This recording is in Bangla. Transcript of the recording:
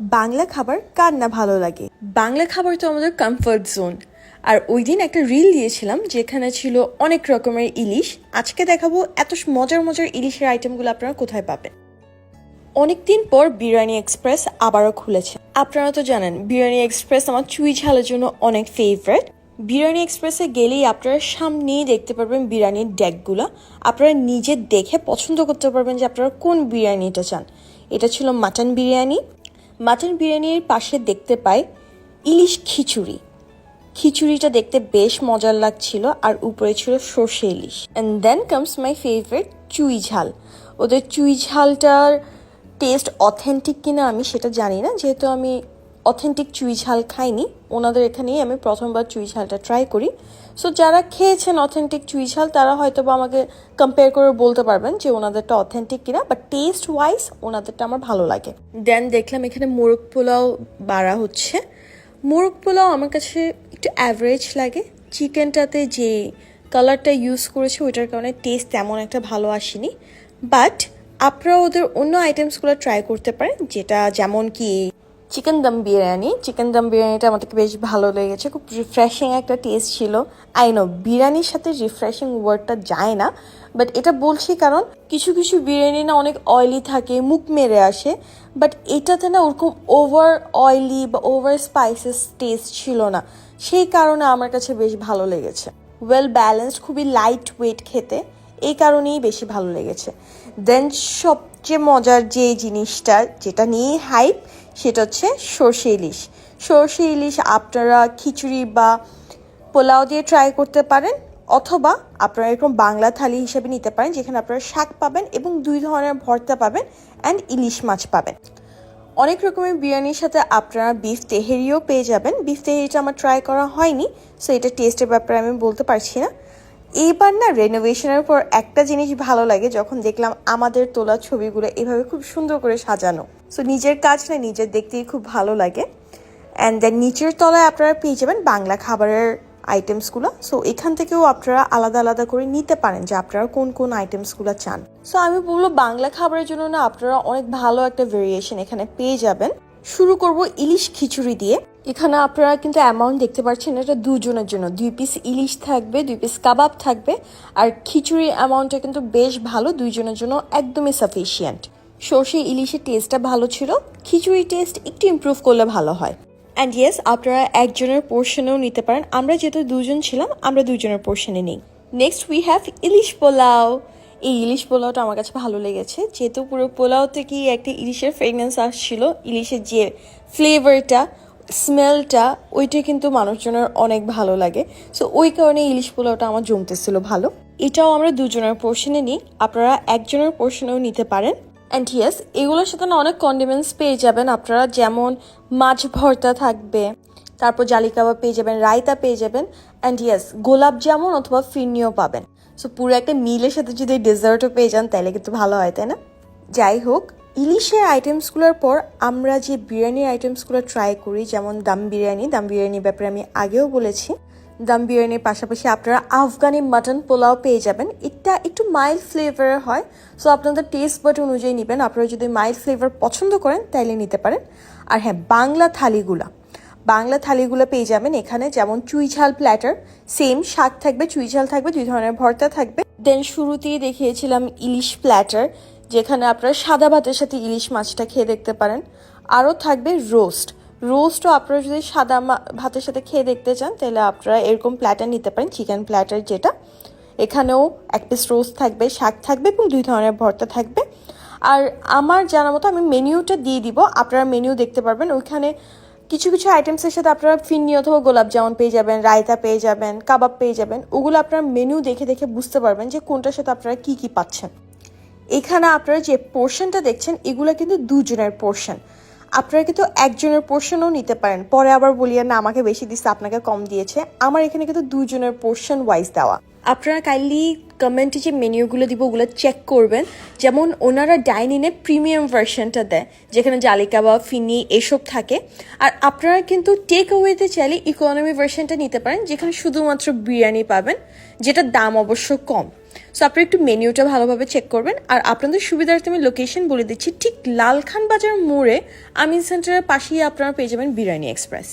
বাংলা খাবার কার না ভালো লাগে? বাংলা খাবার তো আমাদের কমফর্ট জোন আর ওই দিন একটা রিল দিয়েছিলাম, যেখানে ছিল অনেক রকমের ইলিশ। আজকে দেখাবো এত মজার মজার ইলিশের আইটেমগুলো আপনারা কোথায় পাবেন। অনেকদিন পর বিরিয়ানি এক্সপ্রেস আবারও খুলেছে। আপনারা তো জানেন, বিরিয়ানি এক্সপ্রেস আমার চুই ঝালের জন্য অনেক ফেভারেট বিরিয়ানি এক্সপ্রেসে গেলেই আপনারা সামনেই দেখতে পারবেন বিরিয়ানির ডেকগুলো আপনারা নিজে দেখে পছন্দ করতে পারবেন যে আপনারা কোন বিরিয়ানিটা চান। এটা ছিল মাটন বিরিয়ানি মাটন বিরিয়ানির পাশে দেখতে পাই ইলিশ খিচুড়ি। খিচুড়িটা দেখতে বেশ মজার লাগছিল আর উপরে ছিল সর্ষে ইলিশ। And then comes my favourite chui jhal. ওদের চুই ঝালটার টেস্ট অথেন্টিক কিনা আমি সেটা জানি না, যেহেতু আমি অথেন্টিক চুই ঝাল খাইনি। ওনাদের এখানেই আমি প্রথমবার চুই ঝালটা ট্রাই করি। সো যারা খেয়েছেন অথেন্টিক চুই ঝাল তারা হয়তো বা আমাকে কম্পেয়ার করে বলতে পারবেন যে ওনাদেরটা অথেন্টিক কিনা বাট টেস্ট ওয়াইজ ওনাদেরটা আমার ভালো লাগে। দেন দেখলাম এখানে মোরগ পোলাও বাড়া হচ্ছে। মোরগ পোলাও আমার কাছে একটু অ্যাভারেজ লাগে। চিকেনটাতে যে কালারটা ইউজ করেছে, ওইটার কারণে টেস্ট তেমন একটা ভালো আসেনি। বাট আপনারা ওদের অন্য আইটেমসগুলো ট্রাই করতে পারেন, যেটা যেমন কি চিকেন দম বিরিয়ানি। চিকেন দম বিরিয়ানিটা আমাদেরকে বেশ ভালো লেগেছে। খুব রিফ্রেশিং একটা টেস্ট ছিল। আই নো বিরিয়ানির সাথে রিফ্রেশিং ওয়ার্ডটা যায় না বাট এটা বলছি কারণ কিছু কিছু বিরিয়ানি না অনেক অয়েলি থাকে, মুখ মেরে আসে বাট এটাতে না ওরকম ওভার অয়েলি বা ওভার স্পাইসেস টেস্ট ছিল না। সেই কারণে আমার কাছে বেশ ভালো লেগেছে। ওয়েল ব্যালেন্সড খুবই লাইট ওয়েট খেতে, এই কারণেই বেশি ভালো লেগেছে। দেন সবচেয়ে মজার যে জিনিসটা যেটা নিয়ে হাইপ সেটা হচ্ছে সর্ষে ইলিশ। সর্ষে ইলিশ আপনারা খিচুড়ি বা পোলাও দিয়ে ট্রাই করতে পারেন, অথবা আপনারা এরকম বাংলা থালি হিসেবে নিতে পারেন, যেখানে আপনারা শাক পাবেন এবং দুই ধরনের ভর্তা পাবেন অ্যান্ড ইলিশ মাছ পাবেন। অনেক রকমের বিরিয়ানির সাথে আপনারা বিফ তেহেরিও পেয়ে যাবেন। বিফ তেহেরিটা আমার ট্রাই করা হয়নি সো এটা টেস্টের ব্যাপারে আমি বলতে পারছি না। এইবার না রেনোভেশনের পর একটা জিনিস ভালো লাগে, যখন দেখলাম আমাদের তোলা ছবিগুলো এভাবে খুব সুন্দর করে সাজানো। সো নিজের কাজ না নিজের দেখতেই খুব ভালো লাগে। অ্যান্ড দেন নিচের তলায় আপনারা পেয়ে যাবেন বাংলা খাবারের আইটেমসগুলো সো এখান থেকেও আপনারা আলাদা আলাদা করে নিতে পারেন যে আপনারা কোন কোন আইটেমসগুলো চান। সো আমি বলব বাংলা খাবারের জন্য না আপনারা অনেক ভালো একটা ভেরিয়েশন এখানে পেয়ে যাবেন। শুরু করব ইলিশ খিচুড়ি দিয়ে। এখানে আপনারা কিন্তু অ্যামাউন্ট দেখতে পাচ্ছেন, এটা দুজনের জন্য। দুই পিস ইলিশ থাকবে, দুই পিস কাবাব থাকবে। আর খিচুড়ির অ্যামাউন্টটা কিন্তু বেশ ভালো, দুইজনের জন্য একদমই সাফিসিয়েন্ট সর্ষে ইলিশের টেস্টটা ভালো ছিল। খিচুড়ি টেস্ট একটু ইমপ্রুভ করলে ভালো হয়। অ্যান্ড ইয়েস আপনারা একজনের পোর্শনেও নিতে পারেন। আমরা যেহেতু দুজন ছিলাম, আমরা দুজনের পোর্শনে নিই। Next we have ilish pulao. এই ইলিশ পোলাওটা আমার কাছে ভালো লেগেছে। যেহেতু পুরো পোলাও থেকেই একটা ইলিশের ফ্রেগনেন্স আসছিল, ইলিশের যে ফ্লেভারটা স্মেলটা ওইটা কিন্তু মানুষজনের অনেক ভালো লাগে। সো ওই কারণে ইলিশ পোলাওটা আমার জমতেছিল ভালো। এটাও আমরা দুজনের পোর্শনে নিই। আপনারা একজনের পোর্শনেও নিতে পারেন। অ্যান্ড ইয়েস এগুলোর সাথে না অনেক কন্ডিমেন্টস পেয়ে যাবেন। আপনারা যেমন মাছ ভর্তা থাকবে তারপর জালি কাবাব পেয়ে যাবেন, রায়তা পেয়ে যাবেন অ্যান্ড ইয়েস গোলাপ জামুন অথবা ফিরনিও পাবেন। সো পুরো একটা মিলের সাথে যদি ডেজার্টও পেয়ে যান, তাহলে কিন্তু ভালো হয়, তাই না? যাই হোক, ইলিশের আইটেমসগুলোর পর আমরা যে বিরিয়ানির আইটেমসগুলো ট্রাই করি, যেমন দাম বিরিয়ানি, দাম বিরিয়ানির ব্যাপারে আমি আগেও বলেছি। দাম বিরিয়ানির পাশাপাশি আপনারা আফগানি মাটন পোলাও পেয়ে যাবেন। এটা একটু মাইল্ড ফ্লেভারের হয় সো আপনাদের টেস্ট বাট অনুযায়ী নেবেন। আপনারা যদি মাইল্ড ফ্লেভার পছন্দ করেন, তাইলে নিতে পারেন। আর হ্যাঁ বাংলা থালিগুলা। বাংলা থালিগুলো পেয়ে যাবেন এখানে, যেমন চুই ঝাল প্ল্যাটার সেম শাক থাকবে, চুই ঝাল থাকবে, দুই ধরনের ভর্তা থাকবে। দেন শুরুতেই দেখিয়েছিলাম ইলিশ প্ল্যাটার যেখানে আপনারা সাদা ভাতের সাথে ইলিশ মাছটা খেয়ে দেখতে পারেন। আরও থাকবে রোস্ট রোস্টও আপনারা যদি সাদা ভাতের সাথে খেয়ে দেখতে চান, তাহলে আপনারা এরকম প্ল্যাটার নিতে পারেন চিকেন প্ল্যাটার যেটা। এখানেও এক পিস রোস্ট থাকবে, শাক থাকবে এবং দুই ধরনের ভর্তা থাকবে। আর আমার জানা মতো আমি মেনিউটা দিয়ে দিব, আপনারা মেনিউ দেখতে পারবেন। ওইখানে কিছু কিছু আইটেমসের সাথে আপনারা ফিন্নি অথবা গোলাপ জামুন পেয়ে যাবেন, রায়তা পেয়ে যাবেন, কাবাব পেয়ে যাবেন, ওগুলো আপনারা মেনু দেখে দেখে বুঝতে পারবেন যে কোনটার সাথে আপনারা কি কি পাচ্ছেন। এখানে আপনারা যে পোর্শনটা দেখছেন, এগুলো কিন্তু দুজনের পোর্শন আপনারা কিন্তু একজনের পোর্শনও নিতে পারেন। পরে আবার বলিয়া, না, আমাকে বেশি দিচ্ছে, আপনাকে কম দিয়েছে। আমার এখানে কিন্তু দুজনের পোর্শন ওয়াইজ দেওয়া। আপনারা কাইন্ডলি কমেন্টে যে মেনিউগুলো দিব, ওগুলো চেক করবেন। যেমন ওনারা ডাইনিনে প্রিমিয়াম ভার্সনটা দেয়, যেখানে জালি কাবাব, ফিনি এসব থাকে। আর আপনারা কিন্তু টেক অ্যাওয়েতে চাইলে ইকোনমি ভার্সনটা নিতে পারেন, যেখানে শুধুমাত্র বিরিয়ানি পাবেন, যেটার দাম অবশ্য কম। সো আপনি একটু মেনিউটা ভালোভাবে চেক করবেন। আর আপনাদের সুবিধার্থে আমি লোকেশন বলে দিচ্ছি, ঠিক লালখান বাজার মোড়ে আমিন সেন্টারের পাশেই আপনারা পেয়ে যাবেন বিরিয়ানি এক্সপ্রেস